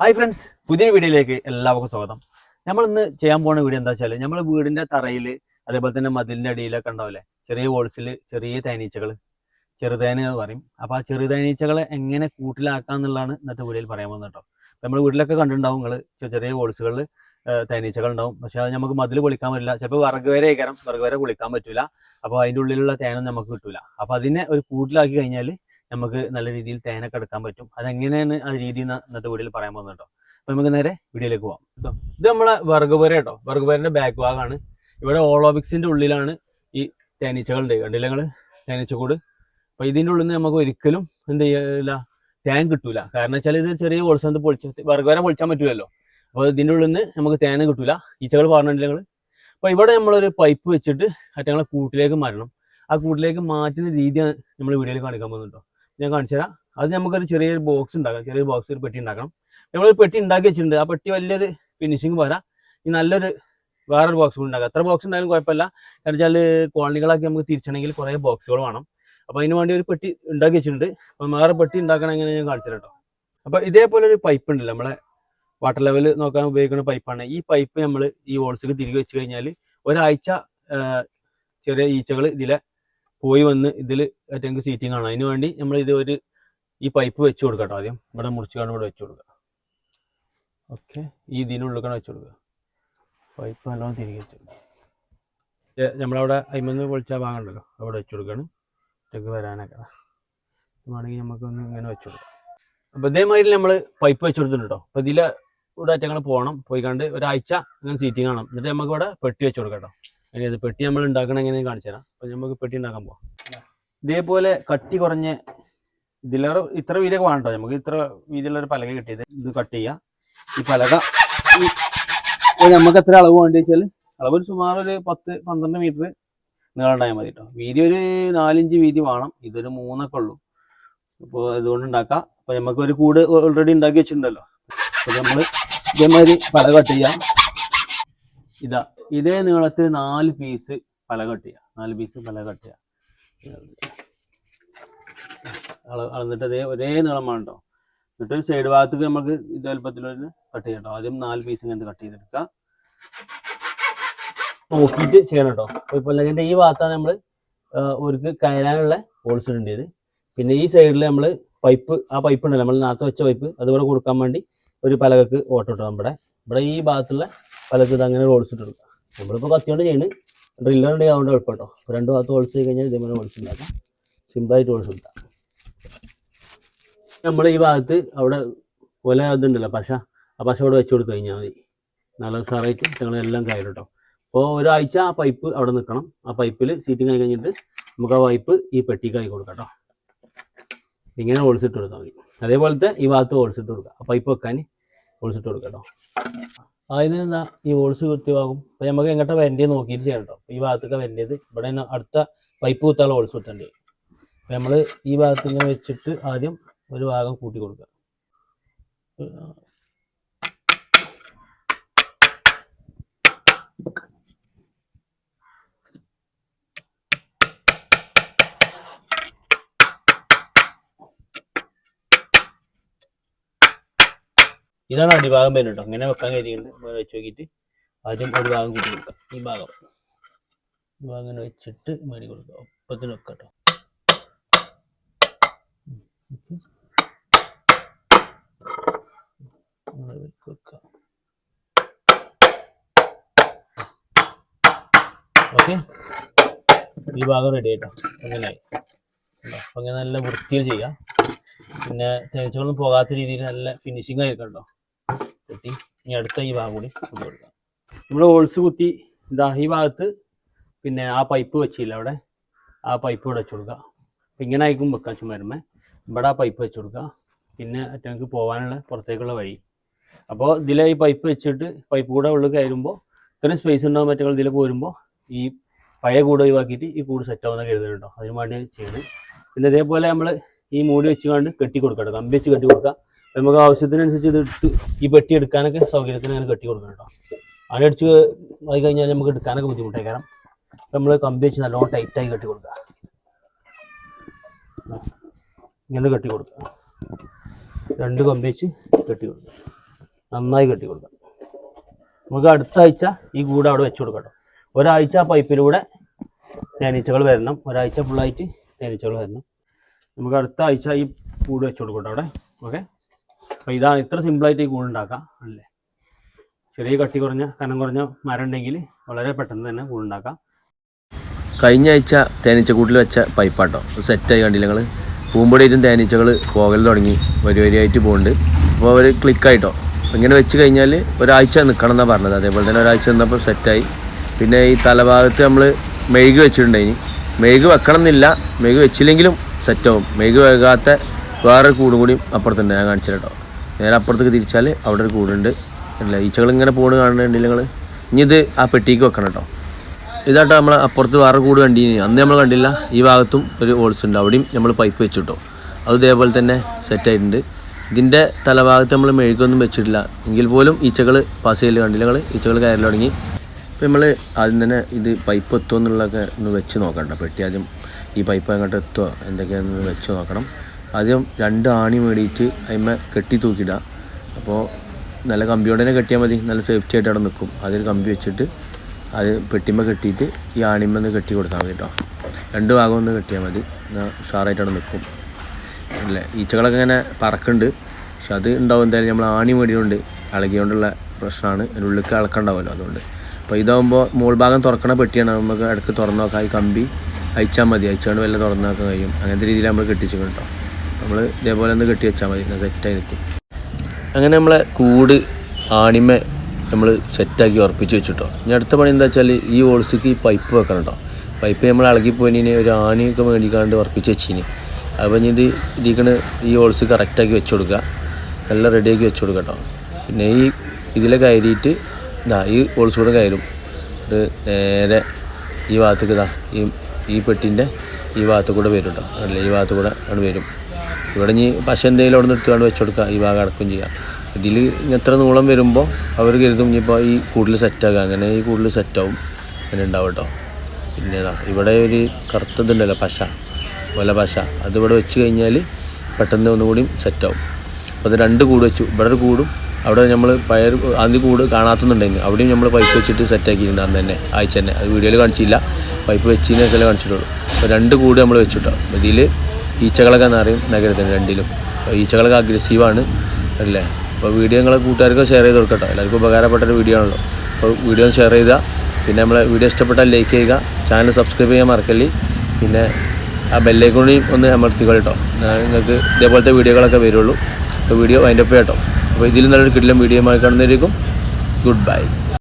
Hi friends പുതിയ വീഡിയോയിലേക്ക് എല്ലാവർക്കും സ്വാഗതം. നമ്മൾ ഇന്ന് ചെയ്യാൻ പോകുന്ന വീഡിയോ എന്താ വെച്ചാൽ നമ്മൾ വീടിന്റെ തറയിൽ അതേപോലെ തന്നെ മതിലിന്റെ അടിയിലൊക്കെ ഉണ്ടാവില്ലേ? ചെറിയ ഹോൾസിൽ ചെറിയ തേനീച്ചകൾ ചെറുതേന എന്ന് പറയും. അപ്പൊ ആ ചെറുതേനീച്ചകളെ എങ്ങനെ കൂട്ടിലാക്കാം എന്നുള്ളതാണ് ഇന്നത്തെ വീഡിയോയിൽ പറയാൻ പോകുന്നത് കേട്ടോ. നമ്മൾ വീട്ടിലൊക്കെ കണ്ടിട്ടുണ്ടാവും നിങ്ങൾ ചെറിയ ഹോൾസുകളിൽ തേനീച്ചകൾ ഉണ്ടാവും. പക്ഷെ അത് നമുക്ക് മതിൽ പൊളിക്കാൻ പറ്റില്ല. ചിലപ്പോൾ വിറക് വരെ കയറാം വിറക് വരെ പൊളിക്കാൻ പറ്റില്ല അപ്പോൾ അതിന്റെ ഉള്ളിലുള്ള തേനൊന്നും നമുക്ക് കിട്ടില്ല അപ്പോൾ അതിനെ ഒരു കൂട്ടിലാക്കി കഴിഞ്ഞാൽ നമുക്ക് നല്ല രീതിയിൽ തേനൊക്കെ എടുക്കാൻ പറ്റും. അതെങ്ങനെയാണ് ആ രീതി ഇന്നത്തെ വീഡിയോയിൽ പറയാൻ പോകുന്നുണ്ടോ അപ്പൊ നമുക്ക് നേരെ വീഡിയോയിലേക്ക് പോവാം. ഇത് നമ്മളെ വർഗപുര കേട്ടോ വർഗപുരന്റെ ബാക്ക് ഭാഗമാണ് ഇവിടെ ഓളോബിക്സിന്റെ ഉള്ളിലാണ് ഈ തേനീച്ചകളുടെ കണ്ടില്ല നിങ്ങൾ? തേനീച്ചക്കൂട്. അപ്പൊ ഇതിന്റെ ഉള്ളിൽ നിന്ന് നമുക്ക് ഒരിക്കലും എന്ത് ചെയ്യില്ല തേൻ കിട്ടൂല. കാരണം വെച്ചാൽ ഇത് ചെറിയ ഹോൾസ് പൊളിച്ച വർഗവരം പൊളിച്ചാൻ പറ്റൂലല്ലോ. അപ്പോൾ ഇതിന്റെ ഉള്ളിൽ നിന്ന് നമുക്ക് തേന കിട്ടൂല. ഈച്ചകൾ പറഞ്ഞിട്ടില്ല നിങ്ങൾ അപ്പൊ ഇവിടെ നമ്മളൊരു പൈപ്പ് വെച്ചിട്ട് അറ്റങ്ങളെ കൂട്ടിലേക്ക് മാറ്റണം. ആ കൂട്ടിലേക്ക് മാറ്റുന്ന രീതിയാണ് നമ്മൾ വീഡിയോയിൽ കാണിക്കാൻ പോകുന്നത് കേട്ടോ ഞാൻ കാണിച്ചു തരാം. അത് നമുക്കൊരു ചെറിയൊരു ബോക്സ് ഉണ്ടാക്കാം. ചെറിയൊരു ബോക്സ് ഒരു പെട്ടി ഉണ്ടാക്കണം. നമ്മളൊരു പെട്ടി ഉണ്ടാക്കി വെച്ചിട്ടുണ്ട്. ആ പെട്ടി വലിയൊരു ഫിനിഷിങ് പോരാ ഈ നല്ലൊരു വേറൊരു ബോക്സ് കൂടി എത്ര ബോക്സ് ഉണ്ടായാലും കുഴപ്പമില്ല. കാരണം വെച്ചാൽ കോളനികളാക്കി നമുക്ക് തിരിച്ചണമെങ്കിൽ കുറേ ബോക്സുകൾ വേണം. അപ്പോൾ അതിന് വേണ്ടി ഒരു പെട്ടി ഉണ്ടാക്കി വെച്ചിട്ടുണ്ട്. അപ്പം വേറെ പെട്ടി ഉണ്ടാക്കണം എങ്ങനെ ഞാൻ കാണിച്ചു കേട്ടോ. അപ്പോൾ ഇതേപോലെ ഒരു പൈപ്പ് ഉണ്ടല്ലോ. നമ്മളെ വാട്ടർ ലെവൽ നോക്കാൻ ഉപയോഗിക്കുന്ന പൈപ്പാണ് ഈ പൈപ്പ് നമ്മൾ ഈ ഹോൾസിക്ക് തിരികെ വെച്ച് കഴിഞ്ഞാൽ ഒരാഴ്ച ചെറിയ ഈച്ചകൾ ഇതിലെ പോയി വന്ന് ഇതിൽ ഏറ്റവും സീറ്റിംഗ് ആണ്. അതിന് വേണ്ടി നമ്മൾ ഇത് ഒരു ഈ പൈപ്പ് വെച്ച് കൊടുക്കാം ആദ്യം. ഇവിടെ മുറിച്ചുകൊണ്ട് ഇവിടെ വെച്ച് കൊടുക്കുക ഓക്കെ ഈ ഇതിനുള്ളിലേക്കാണ് വെച്ച് കൊടുക്കുക പൈപ്പ് നല്ലോണം തിരികെ വെച്ചു നമ്മളവിടെ അയിമന്ന് പൊളിച്ച ഭാഗം ഉണ്ടല്ലോ അവിടെ വെച്ച് കൊടുക്കുകയാണ് ഇതൊക്കെ വരാനൊക്കെ. വേണമെങ്കിൽ നമുക്കൊന്ന് ഇങ്ങനെ വെച്ച് കൊടുക്കാം. അപ്പോൾ ഇതേമാതിരി നമ്മൾ പൈപ്പ് വെച്ച് കൊടുത്തിട്ടുണ്ട് കേട്ടോ അപ്പോൾ ഇതിലെ ഇവിടെ അറ്റങ്ങൾ പോകണം. പോയി കണ്ട് ഒരാഴ്ച അങ്ങനെ സീറ്റിംഗ് കാണാം എന്നിട്ട് നമുക്ക് ഇവിടെ പെട്ടി വെച്ച് കൊടുക്കാം കേട്ടോ അതിനത് പെട്ടി നമ്മൾ ഉണ്ടാക്കണം എങ്ങനെ കാണിച്ചു തരാം. നമുക്ക് പെട്ടി ഉണ്ടാക്കാൻ പോവാം. ഇതേപോലെ കട്ടി കുറഞ്ഞ് ഇതിലേറെ ഇത്ര വീതിയൊക്കെ വേണം നമുക്ക് ഇത്ര വീതിയുള്ള ഒരു പലക കിട്ടിയത്. ഇത് കട്ട് ചെയ്യാം. ഈ പലക നമുക്ക് എത്ര അളവ് വേണ്ടി വെച്ചാൽ അളവ് ഒരു സുമാർ ഒരു പത്ത് പന്ത്രണ്ട് മീറ്റർ നീളം മതി കേട്ടോ. വീതി ഒരു നാലിഞ്ച് വീതി വേണം. ഇതൊരു മൂന്നൊക്കെ ഉള്ളൂ. അപ്പോൾ ഇതുകൊണ്ട് ഉണ്ടാക്കാം. അപ്പോൾ നമുക്ക് ഒരു കൂട് ഓൾറെഡി ഉണ്ടാക്കി വെച്ചിട്ടുണ്ടല്ലോ. അപ്പോൾ നമ്മൾ ഇതേമാതിരി പല കട്ട് ചെയ്യാം. ഇതാ. ഇതേ നീളത്തിൽ നാല് പീസ് പല കട്ട് ചെയ്യാം നാല് പീസ് പല കട്ട് ചെയ്യാം അളന്നിട്ട് അതേ ഒരേ നീളം വേണം കേട്ടോ എന്നിട്ട് സൈഡ് ഭാഗത്തേക്ക് നമുക്ക് ഇത് വലുപ്പത്തിലൊരു കട്ട് ചെയ്യാം കേട്ടോ ആദ്യം നാല് പീസ് ഇങ്ങനത്തെ കട്ട് ചെയ്തെടുക്കുക നോക്കിയിട്ട് ചെയ്യണം കേട്ടോ ഇപ്പോൾ അല്ലെങ്കിൽ ഈ ഭാഗത്താണ് നമ്മൾ ഒരു കയറാനുള്ള ഹോൾസ് ഇടേണ്ടത് പിന്നെ ഈ സൈഡിൽ നമ്മൾ പൈപ്പ് ആ പൈപ്പ് ഉണ്ടല്ലോ. നമ്മൾ നേരത്തെ വെച്ച പൈപ്പ് അതുപോലെ കൊടുക്കാൻ വേണ്ടി ഒരു പലകക്ക് ഓട്ടോ ഇട്ടോ. നമ്മുടെ ഇവിടെ ഈ ഭാഗത്തുള്ള പലകത്ത് അങ്ങനെ ഹോൾസ് ഇട്ട് നമ്മളിപ്പോൾ കത്തിയോണ്ട് ചെയ്യുന്നത് ഡ്രില്ലർ ഉണ്ടെങ്കിൽ അതുകൊണ്ട് എളുപ്പമുണ്ടോ രണ്ട് ഭാഗത്ത് ഹോൾസ് ചെയ്ത് കഴിഞ്ഞാൽ ഇതേപോലെ ഹോൾസ് ഉണ്ടാക്കാം സിമ്പിളായിട്ട് ഹോൾസ് ഉണ്ടാക്കാം നമ്മൾ ഈ ഭാഗത്ത് അവിടെ കൊല ഇതുണ്ടല്ലോ പശ. ആ പശ അവിടെ വെച്ച് കൊടുത്തു കഴിഞ്ഞാൽ മതി. നല്ല സാറായിട്ട് ഞങ്ങളെല്ലാം കയറും കേട്ടോ അപ്പോൾ ഒരാഴ്ച ആ പൈപ്പ് അവിടെ നിൽക്കണം ആ പൈപ്പിൽ സീറ്റിംഗ് ആയി കഴിഞ്ഞിട്ട് നമുക്ക് ആ പൈപ്പ് ഈ പെട്ടിക്കായി കൊടുക്കാം കേട്ടോ ഇങ്ങനെ ഹോൾസ് ഇട്ട് കൊടുത്താൽ മതി. അതേപോലത്തെ ഈ ഭാഗത്ത് ഹോൾസ് ഇട്ട് കൊടുക്കുക ആ പൈപ്പ് വെക്കാൻ ഹോൾസ് കൊടുക്കട്ടോ. കൊടുക്കാം കേട്ടോ ആയതിന് എന്താ ഈ ഓൾസ് കൃത്യമാകും. അപ്പൊ നമുക്ക് എങ്ങോട്ടാ വരേണ്ടത് നോക്കിയിട്ട് ചെയ്യണം കേട്ടോ. ഈ ഭാഗത്തൊക്കെ വരേണ്ടത് ഇവിടെ തന്നെ അടുത്ത പൈപ്പ് കുത്താനുള്ള ഓൾസ് കുത്തേണ്ടി. അപ്പൊ നമ്മൾ ഈ ഭാഗത്ത് ഇങ്ങനെ വെച്ചിട്ട് ആദ്യം ഒരു ഭാഗം കൂട്ടി കൊടുക്കുക. ഇതാണ് അടിഭാഗം വരുന്നത് കേട്ടോ ഇങ്ങനെ വെക്കാൻ നമ്മൾ വെച്ച് നോക്കിയിട്ട് ആദ്യം ഒരു ഭാഗം കൂട്ടി കൊടുക്കാം. ഈ ഭാഗം. ഈ ഭാഗം ഇങ്ങനെ വെച്ചിട്ട് മരി കൊടുക്കുക ഒപ്പത്തിന് വെക്കാം കേട്ടോ അങ്ങനെ ഓക്കെ. ഈ ഭാഗം റെഡി ആയിട്ടോ. കണ്ടോ? അപ്പൊ അങ്ങനെ നല്ല വൃത്തിയിൽ ചെയ്യാം. പിന്നെ തേച്ചൊന്നും പോകാത്ത രീതിയിൽ നല്ല ഫിനിഷിംഗ് ആയിരിക്കും കേട്ടോ ഇനി അടുത്ത ഈ ഭാഗം കൂടി കുത്തി കൊടുക്കാം. നമ്മൾ ഹോൾസ് കുത്തി ഇതാ ഈ ഭാഗത്ത് പിന്നെ ആ പൈപ്പ് വെച്ചില്ല അവിടെ. ആ പൈപ്പ് ഇവിടെ വെച്ച് കൊടുക്കുക അപ്പം ഇങ്ങനെ ആയിരിക്കും വെക്കാൻ ചുമരുമേ ഇവിടെ ആ പൈപ്പ് വെച്ച് കൊടുക്കുക പിന്നെ അറ്റങ്ങൾക്ക് പോകാനുള്ള പുറത്തേക്കുള്ള വഴി. അപ്പോൾ ഇതിലെ ഈ പൈപ്പ് വെച്ചിട്ട് പൈപ്പ് കൂടെ ഉള്ളിൽ കയറുമ്പോൾ ഇത്രയും സ്പേസ് ഉണ്ടാകും മറ്റേ ഇതിൽ പോരുമ്പോൾ ഈ പഴയ കൂട് ഒഴിവാക്കിയിട്ട് ഈ കൂട് സെറ്റ് ആവുന്ന കരുതുന്നുണ്ടോ അതിന് വേണ്ടി ചെയ്യുന്നത് പിന്നെ ഇതേപോലെ നമ്മൾ ഈ മൂടി വെച്ചുകൊണ്ട് കെട്ടി കൊടുക്കണം കമ്പി വെച്ച് കെട്ടി കൊടുക്കുക നമുക്ക് ആവശ്യത്തിനനുസരിച്ച് ഇത് എടുത്ത് ഈ പെട്ടി എടുക്കാനൊക്കെ സൗകര്യത്തിന് അങ്ങനെ കെട്ടി കൊടുക്കണം കേട്ടോ. അങ്ങനെ അടിച്ച് ആയി കഴിഞ്ഞാൽ നമുക്ക് എടുക്കാനൊക്കെ ബുദ്ധിമുട്ടായി കാരണം നമ്മൾ കമ്പി വെച്ച് നല്ലോണം ടൈറ്റായി കെട്ടി കൊടുക്കുക. ഇങ്ങനെ കെട്ടി കൊടുക്കുക. രണ്ട് കമ്പി വെച്ച് കെട്ടി കൊടുക്കുക. നന്നായി കെട്ടി കൊടുക്കുക. നമുക്ക് അടുത്ത ആഴ്ച ഈ കൂട് അവിടെ വെച്ച് കൊടുക്കാം കേട്ടോ. ഒരാഴ്ച പൈപ്പിലൂടെ തേനീച്ചകൾ വരണം. ഒരാഴ്ച ഫുള്ളായിട്ട് തേനീച്ചകൾ വരണം. നമുക്ക് അടുത്ത ആഴ്ച ഈ കൂട് വെച്ച് കൊടുക്കട്ടോ അവിടെ. ഓക്കെ അപ്പോൾ ഇതാണ് ഇത്ര സിമ്പിളായിട്ട് ഈ കൂടുണ്ടാക്കാം അല്ലേ? ചെറിയ കട്ടി കുറഞ്ഞ കനം കുറഞ്ഞ മരം ഉണ്ടെങ്കിൽ വളരെ പെട്ടെന്ന് തന്നെ കൂടുണ്ടാക്കാം കഴിഞ്ഞ ആഴ്ച തേനീച്ചക്കൂട്ടിൽ വെച്ച പൈപ്പാട്ടോ. സെറ്റായി കണ്ടില്ല നിങ്ങൾ പൂമ്പൊടിയായിട്ടും തേനീച്ചകൾ പോകൽ തുടങ്ങി. വരി വരിയായിട്ട് പോകുന്നുണ്ട് അപ്പോൾ അവർ ക്ലിക്കായിട്ടോ ഇങ്ങനെ വെച്ച് കഴിഞ്ഞാൽ ഒരാഴ്ച നിൽക്കണം എന്നാണ് പറഞ്ഞത്. അതേപോലെ തന്നെ ഒരാഴ്ച നിന്നപ്പോൾ സെറ്റായി പിന്നെ ഈ തലഭാഗത്ത് നമ്മൾ മെഴുക് വെച്ചിട്ടുണ്ടായിനി മെഴുക് വെക്കണം എന്നില്ല. മെഴുക് വെച്ചില്ലെങ്കിലും സെറ്റാവും മെഴുക് വേകാത്ത വേറൊരു കൂടും കൂടി അപ്പുറത്തുണ്ട്. ഞാൻ കാണിച്ചിട്ടോ നേരെ അപ്പുറത്തേക്ക് തിരിച്ചാൽ അവിടെ ഒരു കൂടുണ്ട്. അല്ല ഈച്ചകൾ ഇങ്ങനെ പോണ് കാണുന്നുണ്ടെങ്കിൽ നിങ്ങൾ ഇനി ഇത് ആ പെട്ടിക്ക് വെക്കണം കേട്ടോ ഇതാട്ടോ നമ്മൾ അപ്പുറത്ത് വേറെ കൂട് കണ്ടി അന്ന് നമ്മൾ കണ്ടില്ല ഈ ഭാഗത്തും ഒരു ഹോൾസ് ഉണ്ട്. അവിടെയും നമ്മൾ പൈപ്പ് വെച്ചിട്ടോ. അത് ഇതേപോലെ തന്നെ സെറ്റായിട്ടുണ്ട് ഇതിന്റെ തലഭാഗത്ത് നമ്മൾ മെഴുകൊന്നും വെച്ചിട്ടില്ല. എങ്കിൽ പോലും ഈച്ചകൾ പാസ് ചെയ്യൽ കണ്ടില്ല. നിങ്ങൾ ഈച്ചകൾ കയറി തുടങ്ങി. അപ്പോൾ നമ്മൾ ആദ്യം തന്നെ ഇത് പൈപ്പ് എത്തുമോ എന്നുള്ളതൊക്കെ ഒന്ന് വെച്ച് നോക്കണ്ട പെട്ടി ആദ്യം ഈ പൈപ്പ് അങ്ങോട്ട് എത്തുമോ എന്തൊക്കെയാണെന്ന് വെച്ച് നോക്കണം. ആദ്യം രണ്ട് ആണി മേടിയിട്ട് അതിന്മേൽ കെട്ടി തൂക്കിയിടുക അപ്പോൾ നല്ല കമ്പിയോടെ തന്നെ കെട്ടിയാൽ മതി. നല്ല സേഫ്റ്റി ആയിട്ട് അവിടെ നിൽക്കും അതിൽ കമ്പി വെച്ചിട്ട് അത് പെട്ടിമ്മ കെട്ടിയിട്ട് ഈ ആണിമ്മന്ന് കെട്ടി കൊടുത്താൽ മതി കേട്ടോ രണ്ട് ഭാഗം ഒന്ന് കെട്ടിയാൽ മതി. എന്നാൽ ഉഷാറായിട്ട് അവിടെ നിൽക്കും അല്ലേ? ഈച്ചകളൊക്കെ ഇങ്ങനെ പറക്കുന്നുണ്ട്. പക്ഷെ അത് ഉണ്ടാവും എന്തായാലും നമ്മൾ ആണി മേടിയുണ്ട് ഇളകിയോണ്ടുള്ള പ്രശ്നമാണ് അതിന്റെ ഉള്ളിലേക്ക് ഇളക്കണ്ടാവുമല്ലോ അതുകൊണ്ട്. അപ്പോൾ ഇതാകുമ്പോൾ മുകൾ ഭാഗം തുറക്കണ പെട്ടിയാണ്. നമുക്ക് ഇടയ്ക്ക് തുറന്നു നോക്കാം. ഈ കമ്പി അയച്ചാൽ മതി. അയച്ചുകൊണ്ട് വല്ല തുറന്നു നോക്കാൻ കഴിയും. അങ്ങനത്തെ രീതിയിൽ നമ്മൾ കെട്ടിച്ചു കേട്ടോ നമ്മൾ ഇതേപോലെ ഒന്ന് കെട്ടി വെച്ചാൽ മതി സെറ്റായി നിൽക്കും അങ്ങനെ നമ്മളെ കൂട് ആണിമ നമ്മൾ സെറ്റാക്കി ഉറപ്പിച്ച് വെച്ചിട്ടോ. ഇനി അടുത്ത പണി എന്താ വെച്ചാൽ ഈ ഓൾസിക്ക് ഈ പൈപ്പ് വെക്കണം കേട്ടോ പൈപ്പ് നമ്മൾ ഇളകിപ്പോയിന് ഒരു ആണിയൊക്കെ മേടിക്കാണ്ട് ഉറപ്പിച്ച് വെച്ചിന്. അപ്പോൾ ഇനി ഇത് ഇരിക്കണ് ഈ ഓൾസ് കറക്റ്റാക്കി വെച്ച് കൊടുക്കുക നല്ല റെഡിയാക്കി വെച്ച് കൊടുക്കുക കേട്ടോ പിന്നെ ഈ ഇതിലെ കയറിയിട്ട് ഇതാ ഈ ഓൾസ് കൂടെ കയറും. അത് നേരെ ഈ ഭാഗത്തേക്ക് ഇതാ ഈ ഈ പെട്ടിന്റെ ഈ ഭാഗത്ത് കൂടെ വരും കേട്ടോ അല്ല ഈ ഭാഗത്ത് കൂടെ ആണ് വരും. ഇവിടെ ഇനി പശ എന്തെങ്കിലും അവിടെ നിന്ന് എടുത്തുകൊണ്ട് വെച്ച് കൊടുക്കുക ഈ ഭാഗം അടക്കം ചെയ്യുക. ഇതിൽ എത്ര നീളം വരുമ്പോൾ അവർ കരുതും ഇനിയിപ്പോൾ ഈ കൂടുതൽ സെറ്റാക്കുക അങ്ങനെ ഈ കൂടുതൽ സെറ്റാവും അങ്ങനെ ഉണ്ടാവും കേട്ടോ. പിന്നെ ഇവിടെ ഒരു കറുത്തതുണ്ടല്ലോ പശ പോലെ പശ. അതിവിടെ വെച്ച് കഴിഞ്ഞാൽ പെട്ടെന്ന് ഒന്നുകൂടി സെറ്റാവും അപ്പോൾ അത് രണ്ട് കൂട് വെച്ചു. ഇവിടെ ഒരു കൂടും അവിടെ നമ്മൾ ഒരു ആദ്യം കൂട് കാണാത്തുന്നുണ്ടെങ്കിൽ അവിടെയും നമ്മൾ പൈപ്പ് വെച്ചിട്ട് സെറ്റാക്കിയിട്ടുണ്ട് അന്ന് തന്നെ ആഴ്ച തന്നെ. അത് വീഡിയോയിൽ കാണിച്ചില്ല. പൈപ്പ് വെച്ചതിനെ ചില കാണിച്ചിട്ടുള്ളൂ. അപ്പോൾ രണ്ട് കൂട് നമ്മൾ വെച്ചിട്ടോ ഇതിൽ ഈച്ചകളൊക്കെ നിറയും നഗരത്തിന് രണ്ടിലും. ഈച്ചകളൊക്കെ അഗ്രസീവാണ് അല്ലേ? അപ്പോൾ വീഡിയോ നിങ്ങളെ കൂട്ടുകാർക്ക് ഷെയർ ചെയ്ത് കൊടുക്കട്ടോ. എല്ലാവർക്കും ഉപകാരപ്പെട്ട ഒരു വീഡിയോ ആണല്ലോ അപ്പോൾ വീഡിയോ ഷെയർ ചെയ്യുക പിന്നെ നമ്മളെ വീഡിയോ ഇഷ്ടപ്പെട്ടാൽ ലൈക്ക് ചെയ്യുക. ചാനൽ സബ്സ്ക്രൈബ് ചെയ്യാൻ മറക്കല്ലേ. പിന്നെ ആ ബെല്ലേക്കൂടി ഒന്ന് അമർത്തിക്കോ കേട്ടോ നിങ്ങൾക്ക് ഇതേപോലത്തെ വീഡിയോകളൊക്കെ വരുള്ളൂ. അപ്പോൾ വീഡിയോ അതിന്റെ ഒപ്പം കേട്ടോ അപ്പോൾ ഇതിൽ നല്ലൊരു കിടിലം വീഡിയോ കാണുന്നതായിരിക്കും ഗുഡ് ബൈ